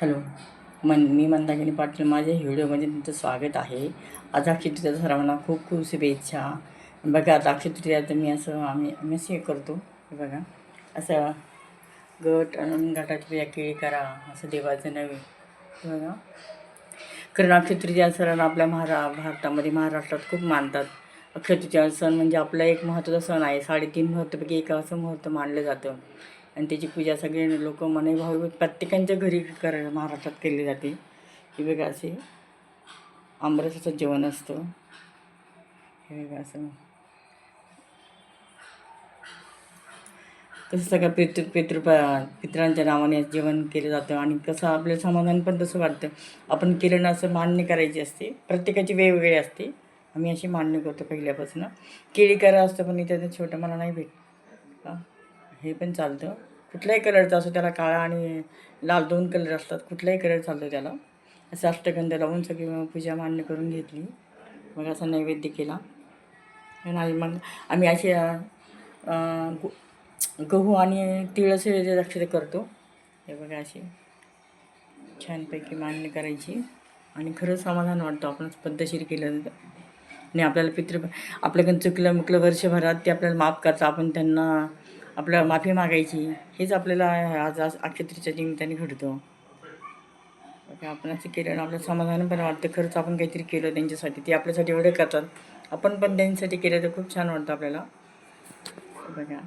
Hello. मन मी मंदाकिनी पाटील. माझ्या व्हिडिओमध्ये तुमचं स्वागत आहे. आज अक्षयतृतीया सर्वांना खूप खूप शुभेच्छा. बघा आता तर मी असं आम्ही आम्ही असं हे करतो. बघा असं गट आणि गटाची पूजा केळी करा असं देवाचं नवे बघा. कारण अक्षयतृतीया सण आपल्या महारा भारतामध्ये महाराष्ट्रात खूप मानतात. अक्षयतृतीया सण म्हणजे आपला एक महत्त्वाचा सण आहे. साडेतीन मुहूर्तपैकी एक असं मुहूर्त मानलं जातं. आणि त्याची पूजा सगळे लोक मने भाऊ प्रत्येकांच्या घरी कर महाराष्ट्रात केली जाते. हे वेगळं असे आंबरसाचं जेवण असतं. हे वेगळं असं. तसं सगळं पितृ पितृ पितरांच्या नावाने जेवण केलं जातं. आणि कसं आपलं समाधान पण तसं वाटतं आपण केलं ना असं मान्य करायची असते. प्रत्येकाची वेगवेगळी असते. आम्ही अशी मान्य करतो पहिल्यापासून. केळी करा असतं पण इथे छोटं मला नाही भेट का हे पण चालतं. कुठल्याही कलरचं असो त्याला काळा आणि लाल दोन कलर असतात कुठलाही कलर चालतो त्याला. असं अष्टगंध लावून सगळी पूजा मान्य करून घेतली. मग असा नैवेद्य केला. नाही मग आम्ही असे गु- गहू आणि तिळ असे अक्षरे करतो. हे बघा अशी छानपैकी मान्य करायची. आणि खरंच समाधान वाटतं. आपण पद्धतशीर केलं आणि आपल्याला पितृ आपल्याकडून चुकलं मुकलं वर्षभरात ते आपल्याला माफ करतात. आपण त्यांना आपलं माफी मागायची हेच आपल्याला आज आज अक्षत्रीच्या निमित्ताने घडतं. आपण असं केलं आपलं समाधान पण वाटतं. खरंच आपण काहीतरी केलं त्यांच्यासाठी ते आपल्यासाठी एवढे करतात. आपण पण त्यांच्यासाठी केलं तर खूप छान वाटतं आपल्याला. बघा.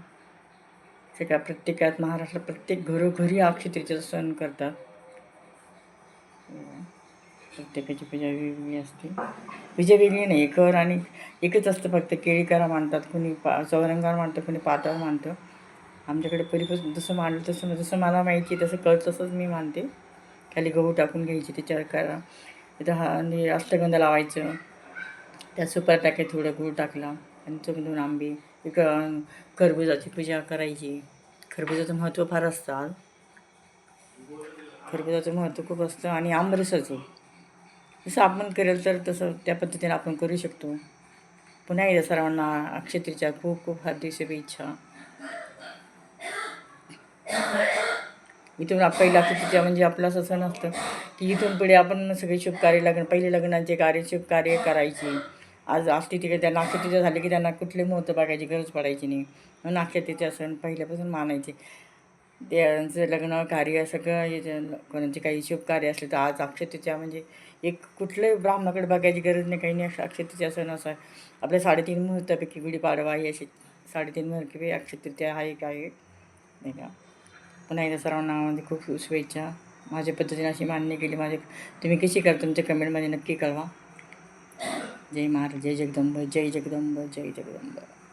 सगळ्या प्रत्येकात महाराष्ट्रात प्रत्येक घरोघरी अक्षत्रीचा सण करतात. प्रत्येकाची पूजा वेगवेगळी असते. पूजा वेगळी नाही कर आणि एकच असतं फक्त केळीकरा मानतात कोणी पा चौरंगावर मानतं कोणी पातळ मानतं. आमच्याकडे परिपासून जसं मांडलं तसं जसं मला माहिती आहे तसं कळ तसंच मी मानते खाली गहू टाकून घ्यायची त्याच्यावर करा. तिथं हा आणि अष्टगंध लावायचं. त्यात सुपर टाके थोडं गूळ टाकला. आणि चोख दोन आंबे. एक खरबुजाची पूजा करायची. खरबुजाचं महत्त्व फार असतं खरबुजाचं महत्त्व खूप असतं. आणि आंबरसाचं जसं आपण करेल तर तसं त्या पद्धतीने आपण करू शकतो. पुन्हा एकदा सर्वांना अक्षत्रीच्या खूप खूप हार्दिक शुभेच्छा. इथून पहिला तिच्या म्हणजे आपलं असं सण असतं की इथून पुढे आपण सगळे शुभकार्य लग्न पहिले लग्नाचे कार्य शुभकार्य करायचे. आज असते तिकडे त्या अक्षत्रीच्या झाले की त्यांना कुठले मुहूर्त बघायची गरज पडायची नाही. म्हणून अक्षत्रीच्या सण पहिल्यापासून मानायचे. त्यांचं लग्न कार्य सगळं कोणाचे काही शुभ कार्य असले तर आज अक्षतेच्या म्हणजे एक कुठल्याही ब्राह्मणाकडे बघायची गरज नाही. काही नाही. अक्षतेच्या सण असा आपल्या साडेतीन मुहूर्तापैकी गुढीपाडवा ही अशी साडेतीन मुहूर्तपैकी अक्षतृतीया हा एक आहे नाही का? पुन्हा एकदा सर्वांना म्हणजे खूप शुभेच्छा. माझ्या पद्धतीने अशी मान्य केली. माझे तुम्ही कशी करा तुमच्या कमेंटमध्ये नक्की कळवा. जय महाराज जय जगदंब जय जगदंब जय जगदंब.